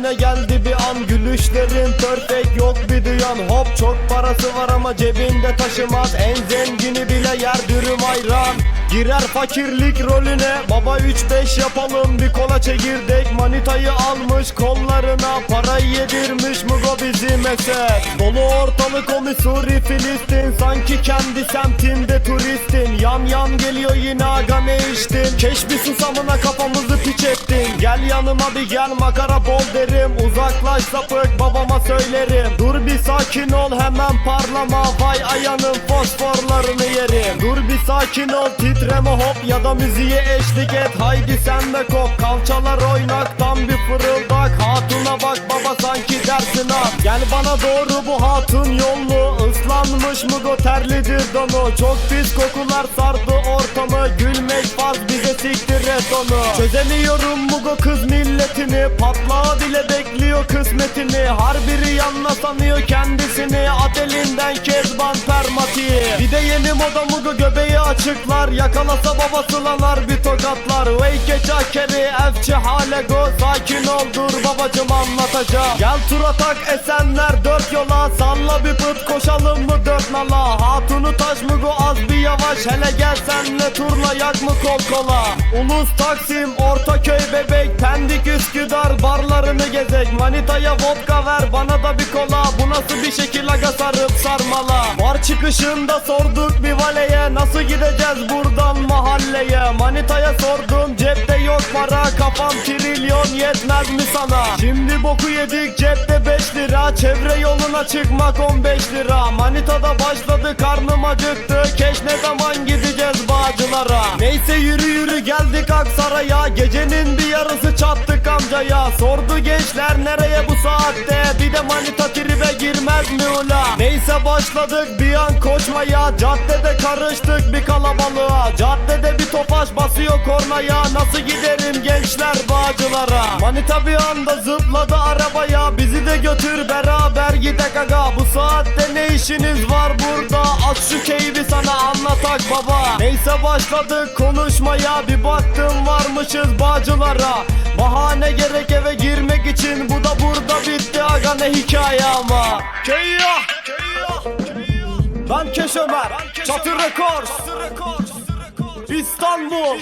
Yine geldi bir an gülüşlerin perfect yok bir duyan. Hop çok parası var ama cebinde taşımaz. En zengini bile yer dürüm ayran Girer fakirlik rolüne. Baba 3-5 yapalım bir kola çekirdek. Manitayı almış kollarına Parayı yedirmiş. Mugo bizim eser Dolu ortalık o Missouri Filistin. Sanki kendi semtinde turistin. Yan yan geliyor yine aga ne içtin. Keş bir susamına kafamızı piç ettin. Gel yanıma bir gel makara bol derim. Uzaklaş sapık babama söylerim. Dur bir sakin ol hemen parlama. Vay ayanın fosforlarını yerim. Dur bir sakin ol titreme hop Ya da müziğe eşlik et. Haydi sen de kop Kalçalar oynaktan bir fırıldak. Hatuna bak baba sanki dersin ha. Gel bana doğru bu hatun yollu. Islanmış mı terlidir donu. Çok pis kokular sardı onu. Çözemiyorum Mugo kız milletini. Patlağı bile bekliyor kısmetini. Har biri yanına sanıyor kendisini. At elinden kezban permatiği Bir de yeni moda Mugo göbeği açıklar. Yakalasa babası lanar bir tokatlar. Wake çakeri efçi hale go Sakin ol dur babacım anlatacağım. Gel tur atak esenler dört yola. Salla bir pıt koşalım mı dört nala Hatunu taş mı go az bir yavaş. Hele gel senle turla yak mı kol kola? Ulus Taksim Ortaköy bebek. Pendik Üsküdar barlarını gezek. Manitaya vodka ver bana da bir kola. Bu nasıl bir şekil aga sarıp sarmala? Var çıkışında sorduk bir valeye Nasıl gideceğiz buradan mahalleye? Manitaya sordum cepte yok para Kafam trilyon yetmez mi sana? Şimdi boku yedik cepte 5 lira Çevre yoluna çıkmak 15 lira. Manitada başladı karnım acıktı Keş ne zaman gideceğiz bağcılara? Neyse yürü yürü geldik Aksaray'a Gecenin bir yarısı çattık amcaya Sordu gençler nereye bu saatte? Bir de manita tribe girmez mi ula? Neyse başladık bir an koşmaya. Caddede karıştık bir kalabalığa. Caddede bir topaş basıyor kornaya. Nasıl giderim gençler bağcılara? Manita bir anda zıpladı arabaya. Bizi de götür beraber gidek aga. Bu saatte ne işiniz var burada? Az şu keyfi sana anlatak baba. Neyse başladık konuşmaya. Bir baktım varmışız bağcılara Gerek eve girmek için. Bu da burada bitti aga ne hikaye ama. Keyya Ben Keş Ömer Çatır Rekords İstanbul